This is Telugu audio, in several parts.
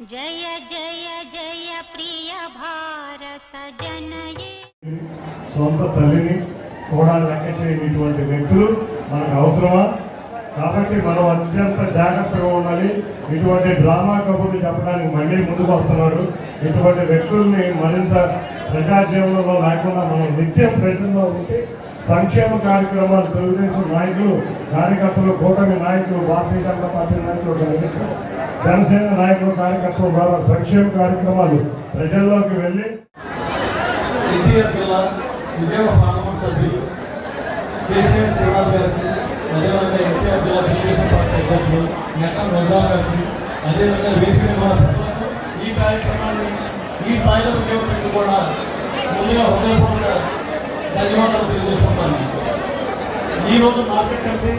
జయ జయ జయ ప్రియ భారత జనయే. సొంత తల్లిని కూడా లెక్క చేయనిటువంటి వ్యక్తులు మనకు అవసరమా? కాబట్టి మనం అత్యంత జాగ్రత్తగా ఉండాలి. ఇటువంటి డ్రామా కబుర్లు చెప్పడానికి మళ్ళీ ముందుకు వస్తున్నారు ఇటువంటి వ్యక్తుల్ని మరింత ప్రజా జీవనంలో లేకుండా మనం నిత్యం ప్రజల్లో ఉంటే సంక్షేమ కార్యక్రమాలు తెలుగుదేశం నాయకులు కార్యకర్తలు కూటమి నాయకులు భారతీయ జనతా పార్టీ నాయకులు జనసేన నాయకులు కార్యకర్తల ద్వారా సంక్షేమ కార్యక్రమాలు ప్రజల్లోకి వెళ్ళి ఎన్టీఆర్ జిల్లా విజయవాడ పార్లమెంట్ సభ్యులు కేసీఆర్ శ్రీనాథ్ గారికి అదేవిధంగా ఎన్టీఆర్ జిల్లా తెలుగుదేశం పార్టీ అధ్యక్షులు నెక్కం రోజా గారికి అదేవిధంగా వేదిక ఈ కార్యక్రమాన్ని ఈ స్థాయిలో విజయవంతం కూడా ముందుగా హృదయపూర్వక ధన్యవాదాలు తెలియజేస్తున్నాను ఈ రోజు మార్కెట్ కంటే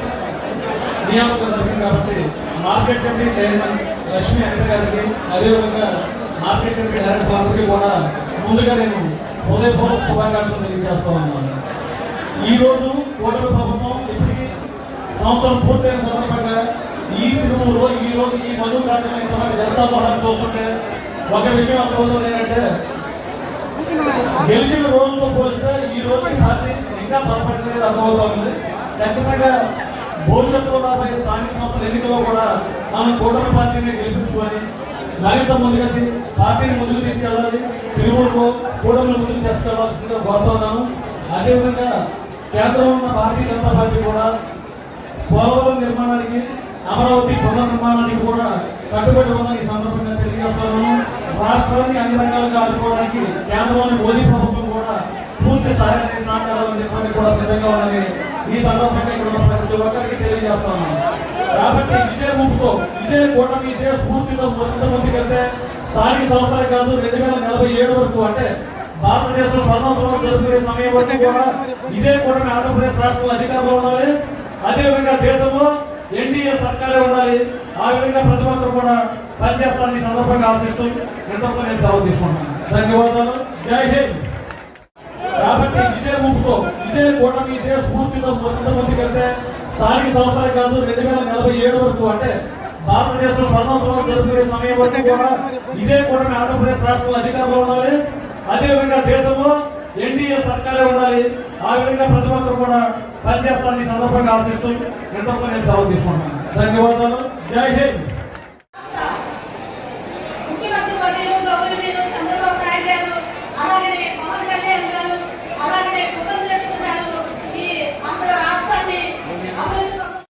నియామకం జరిగింది కాబట్టి market committee chairman Lakshmi Venkata గారికి అదేవిధంగా మార్కెట్ కమిటీ డైరెక్టర్ అందరికీ కూడా ముందుగా నేను హృదయపూర్వక శుభాకాంక్షలు తెలియజేస్తా ఉన్నాను. ఈరోజు రోజు కూటమి ప్రభుత్వం ఇప్పటికీ సంవత్సరం పూర్తయిన సందర్భంగా ఈ తిరుమలలో ఈ రోజు ఈ మధు కార్యక్రమం ఇంతమంది జనసాధారణ చూస్తుంటే ఒక విషయం అర్థమవుతుంది ఏంటంటే గెలిచిన రోజుతో పోలిస్తే ఈ రోజు పార్టీ ఇంకా బలపడలేదు అర్థమవుతా ఉంది. ఖచ్చితంగా భవిష్యత్తులో రాబోయే స్థానిక సంస్థల ఎన్నికల్లో కూడా మనం కూటమి పార్టీని గెలిపించుకొని మరింత ముందుగా పార్టీని ముందుకు తీసుకెళ్ళాలి. తిరుగుడుకు కూటమిని ముందుకు తీసుకెళ్ళాల్సిందిగా కోరుతున్నాను అదేవిధంగా కేంద్రంలో ఉన్న భారతీయ జనతా పార్టీ కూడా పోలవరం నిర్మాణానికి అమరావతి పునర్నిర్మాణానికి కూడా కట్టుబడి ఉందని ఈ సందర్భంగా తెలియజేస్తున్నాను రాష్ట్రాన్ని అన్ని రకాలుగా ఆదుకోవడానికి కేంద్రంలోని మోదీ ప్రభుత్వం కూడా పూర్తి సహాయ సహకారాలు అందించడానికి కూడా సిద్ధంగా ఉన్నది. ఈ సందర్భంగా ఇక్కడ ప్రతి ఒక్కరికి తెలియజేస్తున్నాను. కాబట్టి ఇదే ఊపుతో ఇదే కూటమి ఇదే స్ఫూర్తితో మరింత ముందుకెళ్తే స్థానిక సంస్థలే కాదు రెండు వేల నలభై ఏడు వరకు అంటే భారతదేశం స్వర్ణోత్సవం జరుపుకునే సమయం వరకు కూడా ఇదే కూటమి ఆంధ్రప్రదేశ్ రాష్ట్రంలో అధికారంలో ఉండాలి. అదేవిధంగా దేశంలో ఎన్డీఏ సర్కారే ఉండాలి. ఆ విధంగా ప్రతి ఒక్కరు కూడా పనిచేస్తారని సందర్భంగా ఆశిస్తూ ఎంతతో నేను సెలవు తీసుకుంటాను ధన్యవాదాలు. జై హింద్. కాబట్టి ఇదే ఊపుతో ఇదే కూటమి ఇదే స్ఫూర్తితో మరింత ముందుకెళ్తే స్థానిక సంస్థలే కాదు రెండు వేల నలభై ఏడు వరకు అంటే భారతదేశం స్వర్ణోత్సవం జరుపుకునే సమయం వరకు కూడా ఇదే కూటమి ఆంధ్రప్రదేశ్ రాష్ట్రంలో అధికారంలో ఉండాలి. అదేవిధంగా దేశంలో ఎన్డీఏ సర్కారే ఉండాలి. ఆ విధంగా ప్రతి ఒక్కరు కూడా పనిచేస్తారని సందర్భంగా ఆశిస్తూ ఎంతో నేను సెలవు తీసుకుంటాను ధన్యవాదాలు. జై హింద్.